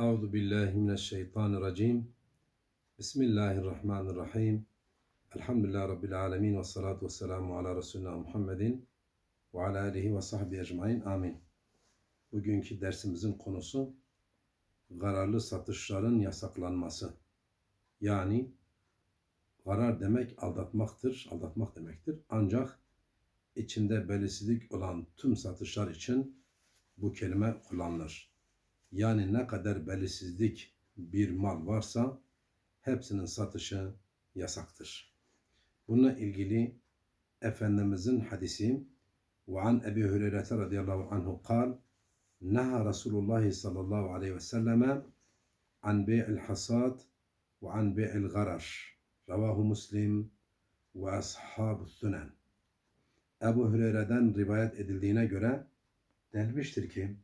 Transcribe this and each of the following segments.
Euzu billahi mineşşeytanirracim. Bismillahirrahmanirrahim. Elhamdülillahi rabbil alamin ve salatu vesselamu ala resulina Muhammedin ve ala alihi ve sahbihi ecmaîn. Amin. Bugünkü dersimizin konusu kararlı satışların yasaklanması. Yani karar demek aldatmaktır, aldatmak demektir. Ancak içinde belirsizlik olan tüm satışlar için bu kelime kullanılır. Yani ne kadar belirsizlik bir mal varsa hepsinin satışı yasaktır. Bununla ilgili Efendimizin hadisi an Ebi Hureyre radıyallahu anhu kal Neha Resulullah sallallahu aleyhi ve selleme an bey'il hasad ve an bey'il garar. Ravahu Muslim ve ashabu sünen. Ebu Hureyre'den rivayet edildiğine göre denilmiştir ki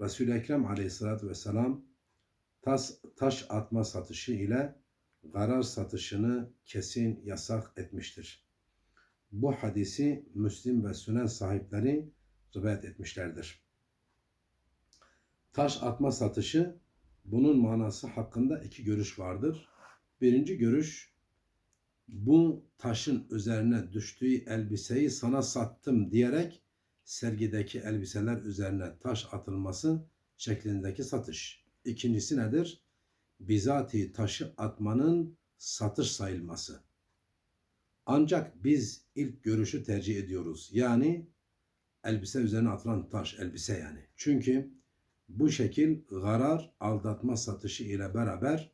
Resul-i Ekrem aleyhissalatü vesselam taş, taş atma satışı ile garar satışını kesin yasak etmiştir. Bu hadisi Müslim ve Sünen sahipleri rivayet etmişlerdir. Taş atma satışı bunun manası hakkında iki görüş vardır. Birinci görüş bu taşın üzerine düştüğü elbiseyi sana sattım diyerek sergideki elbiseler üzerine taş atılması şeklindeki satış. İkincisi nedir? Bizatihi taşı atmanın satış sayılması. Ancak biz ilk görüşü tercih ediyoruz. Yani elbise üzerine atılan taş, elbise yani. Çünkü bu şekil garar aldatma satışı ile beraber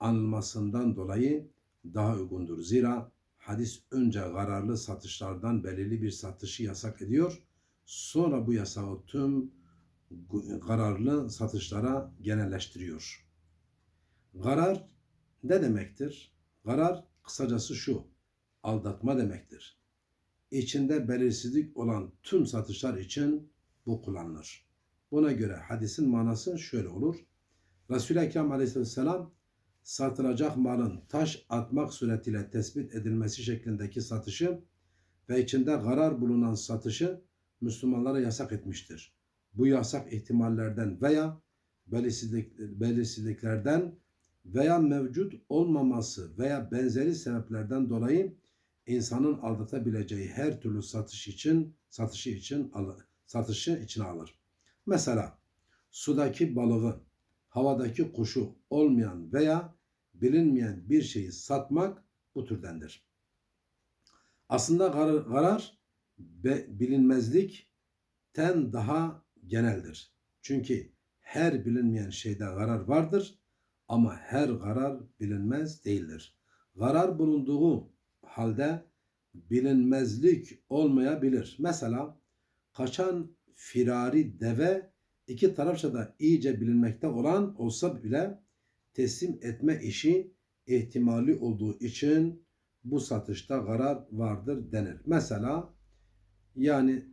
anılmasından dolayı daha uygundur. Zira hadis önce kararlı satışlardan belirli bir satışı yasak ediyor. Sonra bu yasağı tüm kararlı satışlara genelleştiriyor. Karar ne demektir? Karar kısacası şu, aldatma demektir. İçinde belirsizlik olan tüm satışlar için bu kullanılır. Buna göre hadisin manası şöyle olur. Resul-i Ekrem aleyhisselam satılacak malın taş atmak suretiyle tespit edilmesi şeklindeki satışı ve içinde karar bulunan satışı Müslümanlara yasak etmiştir. Bu yasak ihtimallerden veya belirsizlik, belirsizliklerden veya mevcut olmaması veya benzeri sebeplerden dolayı insanın aldatabileceği her türlü satış için satışı için satışı içine alır. Mesela sudaki balığı, havadaki kuşu olmayan veya bilinmeyen bir şeyi satmak bu türdendir. Aslında karar, karar bilinmezlikten daha geneldir. Çünkü her bilinmeyen şeyde karar vardır ama her karar bilinmez değildir. Karar bulunduğu halde bilinmezlik olmayabilir. Mesela kaçan firari deve iki tarafça da iyice bilinmekte olan olsa bile teslim etme işi ihtimali olduğu için bu satışta karar vardır denir. Mesela yani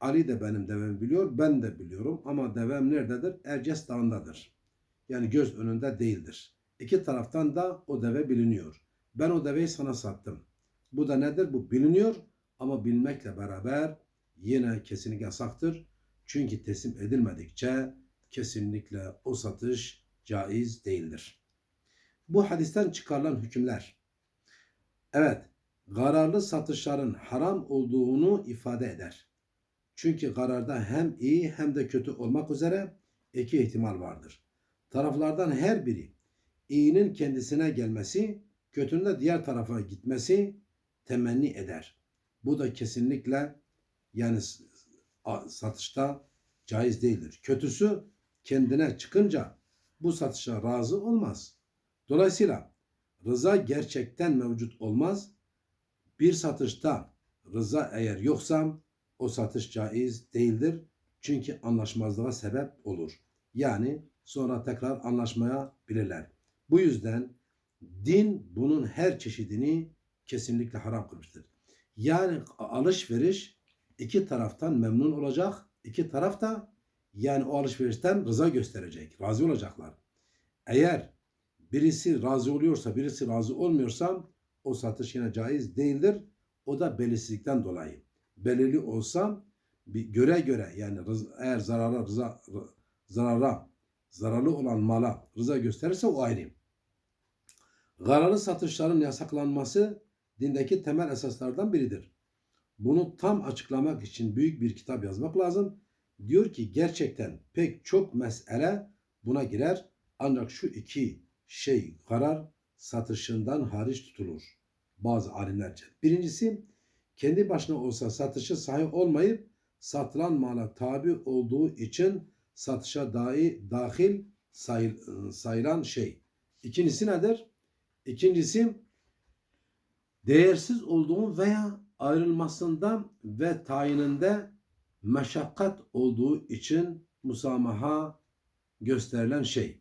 Ali de benim devemi biliyor, ben de biliyorum ama devem nerededir? Erciyes Dağı'ndadır. Yani göz önünde değildir. İki taraftan da o deve biliniyor. Ben o deveyi sana sattım. Bu da nedir? Bu biliniyor ama bilmekle beraber yine kesinlikle yasaktır. Çünkü teslim edilmedikçe kesinlikle o satış caiz değildir. Bu hadisten çıkarılan hükümler. Evet, kararlı satışların haram olduğunu ifade eder. Çünkü kararda hem iyi hem de kötü olmak üzere iki ihtimal vardır. Taraflardan her biri iyinin kendisine gelmesi, kötünün de diğer tarafa gitmesi temenni eder. Bu da kesinlikle yani satışta caiz değildir. Kötüsü kendine çıkınca bu satışa razı olmaz. Dolayısıyla rıza gerçekten mevcut olmaz. Bir satışta rıza eğer yoksa o satış caiz değildir. Çünkü anlaşmazlığa sebep olur. Yani sonra tekrar anlaşmaya bilirler. Bu yüzden din bunun her çeşidini kesinlikle haram kılmıştır. Yani alışveriş iki taraftan memnun olacak. iki taraf da yani o alışverişten rıza gösterecek. Razı olacaklar. Eğer birisi razı oluyorsa, birisi razı olmuyorsa o satış yine caiz değildir. O da belirsizlikten dolayı. Belirli olsa bir göre göre yani eğer zarara rıza, zarara zararlı olan mala rıza gösterirse o ayrı. Zararlı satışların yasaklanması dindeki temel esaslardan biridir. Bunu tam açıklamak için büyük bir kitap yazmak lazım. Diyor ki gerçekten pek çok mesele buna girer ancak şu iki şey karar satışından hariç tutulur. Bazı alimlerce. Birincisi kendi başına olsa satışı sahih olmayıp satılan mala tabi olduğu için satışa dahi dahil sayıl, sayılan şey. İkincisi nedir? İkincisi değersiz olduğu veya ayrılmasında ve tayininde meşakkat olduğu için musamaha gösterilen şey.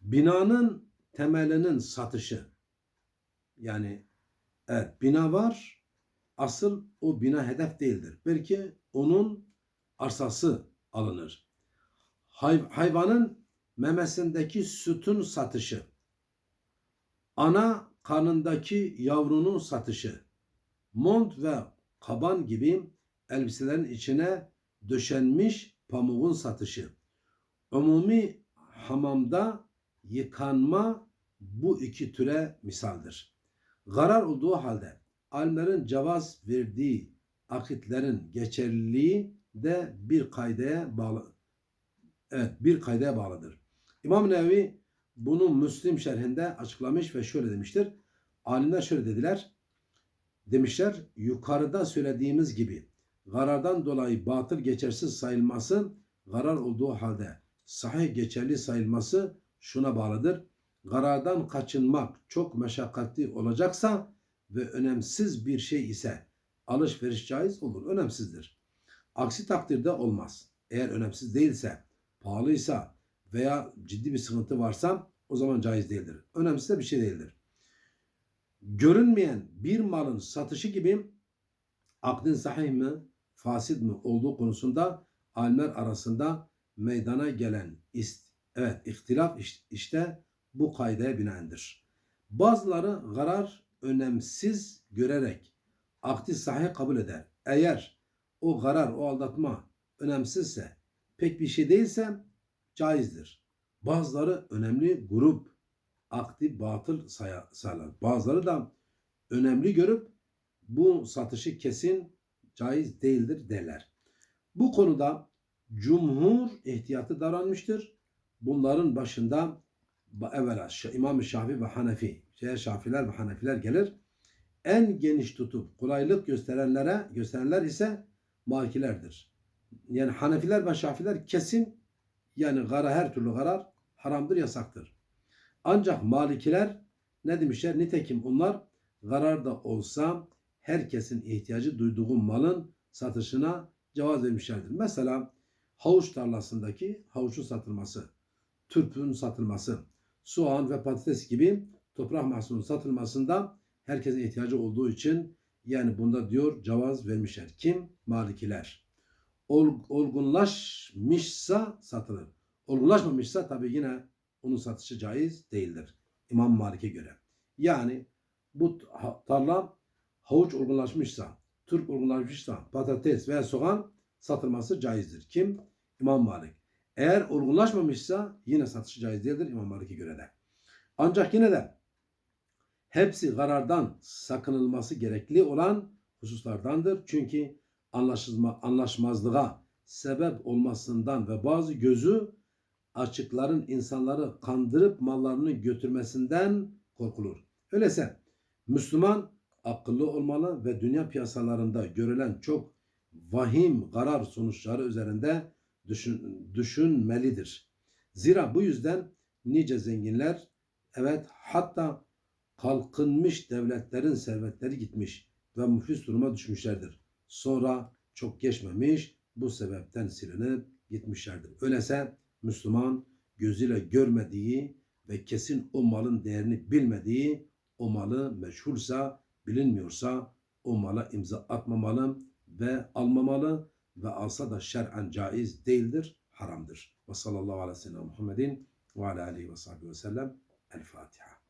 Binanın temelinin satışı. Yani evet bina var asıl o bina hedef değildir. Belki onun arsası alınır. Hay- hayvanın memesindeki sütün satışı. Ana karnındaki yavrunun satışı. Mont ve kaban gibi elbiselerin içine döşenmiş pamuğun satışı. Umumi hamamda yıkanma bu iki türe misaldir. Garar olduğu halde alimlerin cevaz verdiği akitlerin geçerliliği de bir kaydeye bağlı. Evet, bir kaydeye bağlıdır. İmam Nevevi bunu Müslim şerhinde açıklamış ve şöyle demiştir. Alimler şöyle dediler. Demişler yukarıda söylediğimiz gibi garardan dolayı batıl geçersiz sayılması garar olduğu halde sahih geçerli sayılması şuna bağlıdır. Garardan kaçınmak çok meşakkatli olacaksa ve önemsiz bir şey ise alışveriş caiz olur. Önemsizdir. Aksi takdirde olmaz. Eğer önemsiz değilse, pahalıysa veya ciddi bir sıkıntı varsa o zaman caiz değildir. Önemsiz de bir şey değildir. Görünmeyen bir malın satışı gibi akdin sahih mi, fasit mi olduğu konusunda alimler arasında meydana gelen ist, evet ihtilaf işte bu kaydaya binaendir. Bazıları karar önemsiz görerek akdi sahih kabul eder. Eğer o karar, o aldatma önemsizse, pek bir şey değilse caizdir. Bazıları önemli grup akdi batıl say- sayarlar. Bazıları da önemli görüp bu satışı kesin caiz değildir derler. Bu konuda cumhur ihtiyatı davranmıştır. Bunların başında evvela İmam-ı Şafii ve Hanefi, diğer Şafiler ve Hanefiler gelir. En geniş tutup kolaylık gösterenlere gösterenler ise Malikilerdir. Yani Hanefiler ve Şafiler kesin yani gara her türlü karar haramdır, yasaktır. Ancak Malikiler ne demişler? Nitekim onlar karar da olsa herkesin ihtiyacı duyduğu malın satışına cevaz vermişlerdir. Mesela havuç tarlasındaki havuçun satılması, turpun satılması, soğan ve patates gibi toprak mahsulünün satılmasında herkesin ihtiyacı olduğu için yani bunda diyor cevaz vermişler. Kim? Malikiler. Ol, olgunlaşmışsa satılır. Olgunlaşmamışsa tabi yine onun satışı caiz değildir. İmam Malik'e göre. Yani bu tarla havuç olgunlaşmışsa, turp olgunlaşmışsa, patates veya soğan satılması caizdir. Kim? İmam Malik. Eğer olgunlaşmamışsa yine satışı caiz değildir İmam Malik'e göre de. Ancak yine de hepsi karardan sakınılması gerekli olan hususlardandır. Çünkü anlaşılma, anlaşmazlığa sebep olmasından ve bazı gözü açıkların insanları kandırıp mallarını götürmesinden korkulur. Öyleyse Müslüman akıllı olmalı ve dünya piyasalarında görülen çok vahim karar sonuçları üzerinde düşün, düşünmelidir. Zira bu yüzden nice zenginler evet hatta kalkınmış devletlerin servetleri gitmiş ve müflis duruma düşmüşlerdir. Sonra çok geçmemiş bu sebepten silinip gitmişlerdir. Öyleyse Müslüman gözüyle görmediği ve kesin o malın değerini bilmediği o malı meşhursa bilinmiyorsa o mala imza atmamalı ve almamalı ve alsa da şer'en caiz değildir, haramdır. Ve sallallahu aleyhi ve sellem Muhammedin ve ala aleyhi ve sahbihi ve sellem El Fatiha.